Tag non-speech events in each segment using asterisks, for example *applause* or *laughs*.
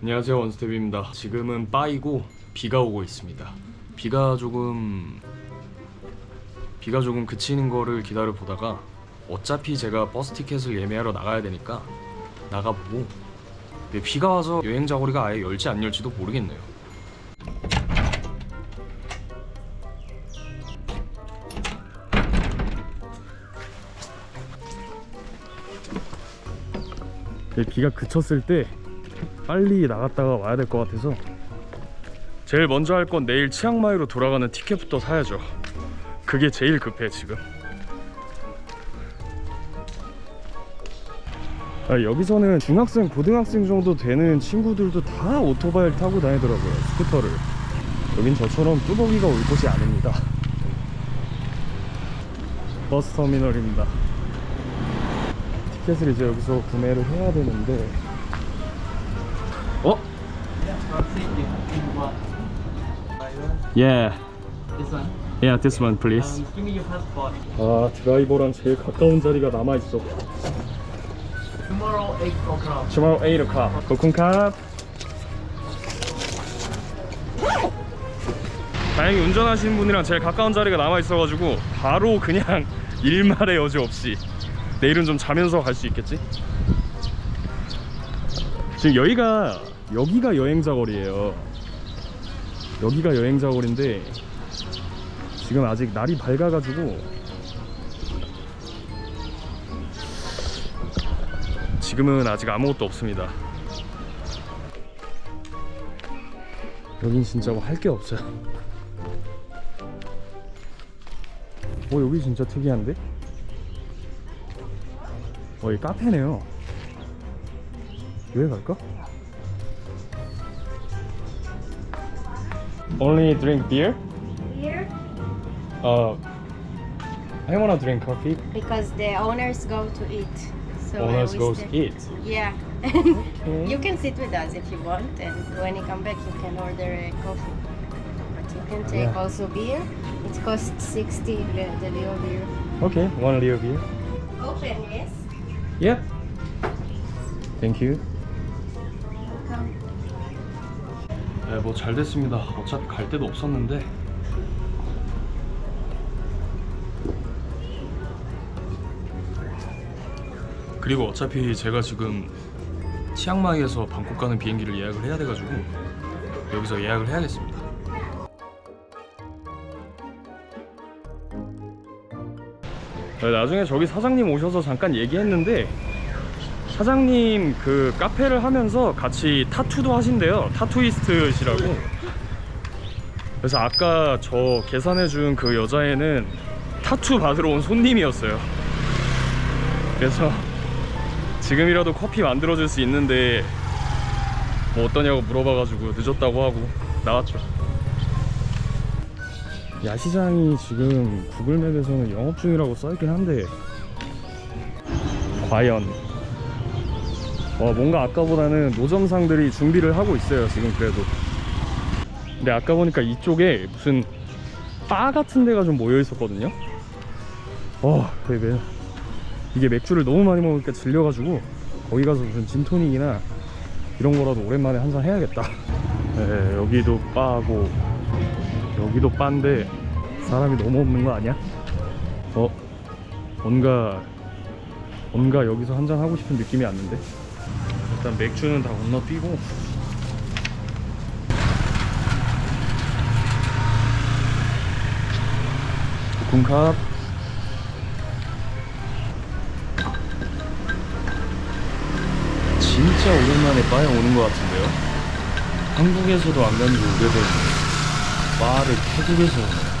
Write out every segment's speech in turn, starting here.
안녕하세요 원스텝입니다. 지금은 빠이고 비가 오고 있습니다. 비가 조금 비가 조금 그치는 거를 기다려 보다가 어차피 제가 버스 티켓을 예매하러 나가야 되니까 나가보고 근데 비가 와서 여행 자거리가 아예 열지 안 열지도 모르겠네요. 비가 그쳤을 때 빨리 나갔다가 와야 될 것 같아서 제일 먼저 할 건 내일 치앙마이로 돌아가는 티켓부터 사야죠. 그게 제일 급해 지금. 아, 여기서는 중학생, 고등학생 정도 되는 친구들도 다 오토바이를 타고 다니더라고요. 스쿠터를. 여긴 저처럼 뚜벅이가 올 곳이 아닙니다. 버스 터미널입니다. 티켓을 이제 여기서 구매를 해야 되는데 어? Yeah. This one. Yeah, this one please. Um, give me your passport. 아, 드라이버랑 제일 가까운 자리가 남아 있어. Tomorrow 8 o'clock. Tomorrow 8 o'clock. 코쿤캅. 다행히 운전하시는 분이랑 제일 가까운 자리가 남아 있어가지고 바로 그냥 일말의 여지 없이 내일은 좀 자면서 갈 수 있겠지? 지금 여기가 여기가 여행자 거리예요. 여기가 여행자 거리인데 지금 아직 날이 밝아가지고 지금은 아직 아무것도 없습니다. 여긴 진짜 뭐 할 게 없어요. 어 여기 진짜 특이한데? 어 여기 카페네요. 여기 갈까? Only drink beer? here Uh, I wanna drink coffee. because the owners go to eat. So uh, Owners we goes stay- eat. Yeah. Okay. *laughs* you can sit with us if you want, and when you come back, you can order a coffee. But you can take Yeah. also beer. It costs 60 the, the Leo beer. Okay, one little beer. Open, yes. Yeah. Thank you. 네, 뭐 잘 됐습니다. 어차피 갈 데도 없었는데. 그리고 어차피 제가 지금 치앙마이에서 방콕 가는 비행기를 예약을 해야 돼가지고 여기서 예약을 해야겠습니다. 네, 나중에 저기 사장님 오셔서 잠깐 얘기했는데 사장님 그 카페를 하면서 같이 타투도 하신대요. 타투이스트시라고. 그래서 아까 저 계산해준 그 여자애는 타투 받으러 온 손님이었어요. 그래서 지금이라도 커피 만들어줄 수 있는데 뭐 어떠냐고 물어봐가지고 늦었다고 하고 나왔죠. 야시장이 지금 구글맵에서는 영업 중이라고 써있긴 한데 과연 어, 뭔가 아까보다는 노점상들이 준비를 하고 있어요 지금 그래도. 근데 아까 보니까 이쪽에 무슨 바 같은 데가 좀 모여 있었거든요? 어 이게 맥주를 너무 많이 먹으니까 질려가지고 거기 가서 무슨 진토닉이나 이런 거라도 오랜만에 한잔 해야겠다. 네, 여기도 바고 여기도 바인데 사람이 너무 없는 거 아니야? 어 뭔가 뭔가 여기서 한잔 하고 싶은 느낌이 왔는데 일단 맥주는 다 건너뛰고. 군캅 진짜 오랜만에 바에 오는 것 같은데요? 한국에서도 안 간지 오래된 바를 태국에서 오네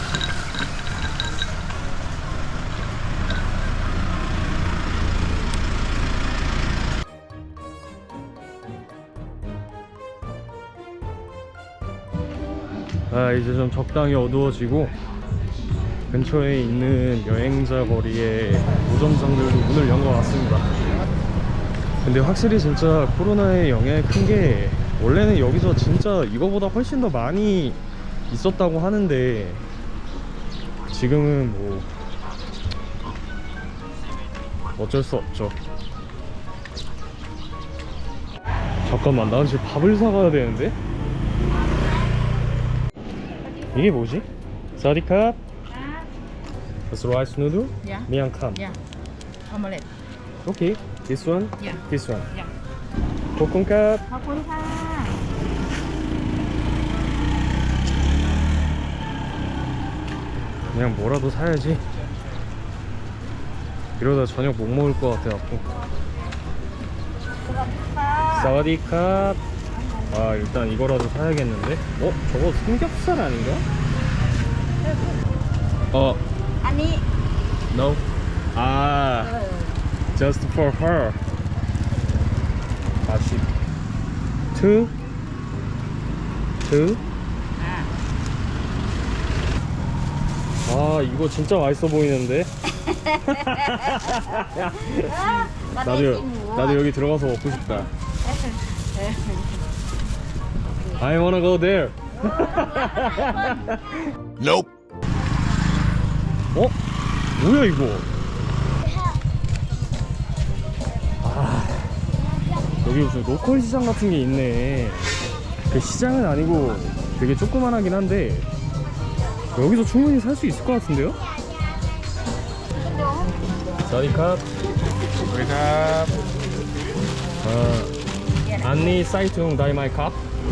아 이제 좀 적당히 어두워지고 근처에 있는 여행자 거리에 노점상들도 문을 연 것 같습니다. 근데 확실히 진짜 코로나의 영향이 큰 게 원래는 여기서 진짜 이거보다 훨씬 더 많이 있었다고 하는데 지금은 뭐 어쩔 수 없죠. 잠깐만 난 지금 밥을 사가야 되는데 이게 뭐지? 사디캅 That's rice noodle? Yeah. 미양캄 Yeah. Omelette. Okay This one? Yeah. This one Yeah. 볶음밥 ขอบคุณค่ะ 그냥 뭐라도 사야지 이러다 저녁 못 먹을 것 같아갖고 사와디캅 아 일단 이거라도 사야겠는데? 어? 저거 삼겹살 아닌가? 어. 아니. No? 아. Just for her. 42 2 아 이거 진짜 맛있어 보이는데? *laughs* 아, 나도 나도 여기 들어가서 먹고 싶다. *laughs* I wanna go there Nope. 어? 뭐야 이거 아 여기 무슨 로컬 시장 같은 게 있네 그 시장은 아니고 되게 조그만하긴 한데 여기서 충분히 살 수 있을 것 같은데요? 사디캅 사디캅 아, 안니 사이퉁 다이마이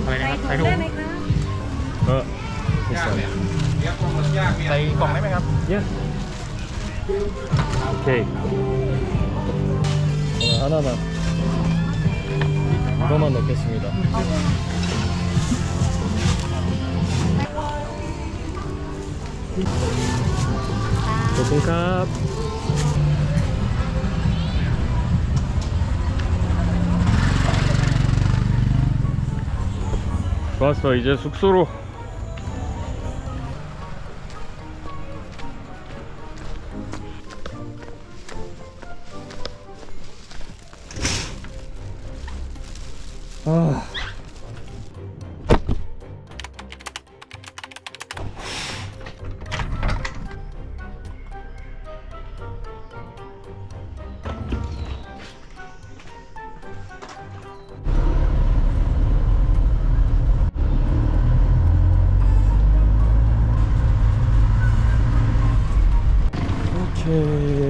컵 ใส่ถุงได้ไหมคะ 어, 됐어 ใส่กล่องได้ไหมครับ 예. 오케이. 오늘 하나만 이거만 넣겠습니다. 볶음밥. 좋았어. 이제 숙소로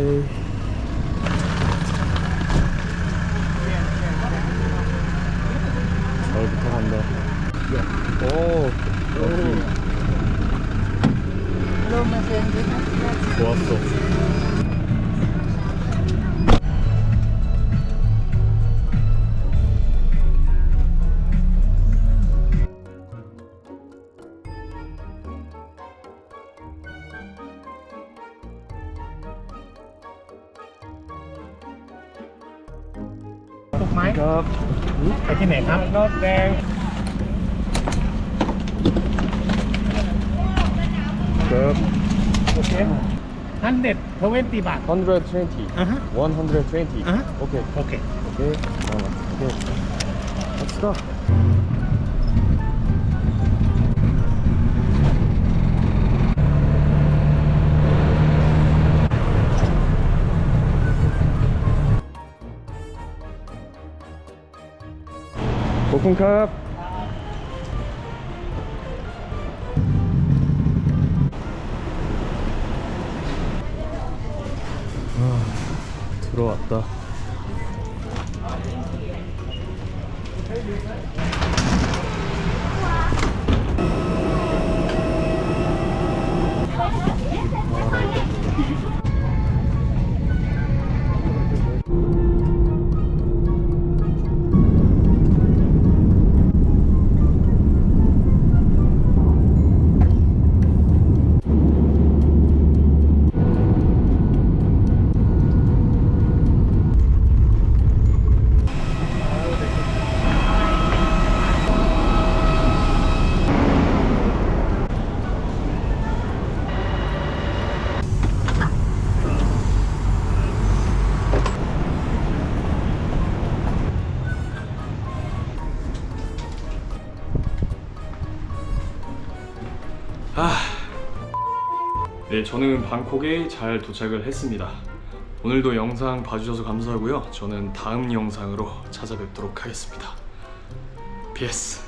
오ับไปที่ไหนครับรถแดงครับโอเคฮันเด็ดทเวนตี้บาท 120 uh-huh. 120 uh-huh. okay okay okay okay let's go ค 오케이. 어, 오케이. 갑시다. 볶음밥. 아, 들어왔다. 네, 저는 방콕에 잘 도착을 했습니다. 오늘도 영상 봐주셔서 감사하고요. 저는 다음 영상으로 찾아뵙도록 하겠습니다. PS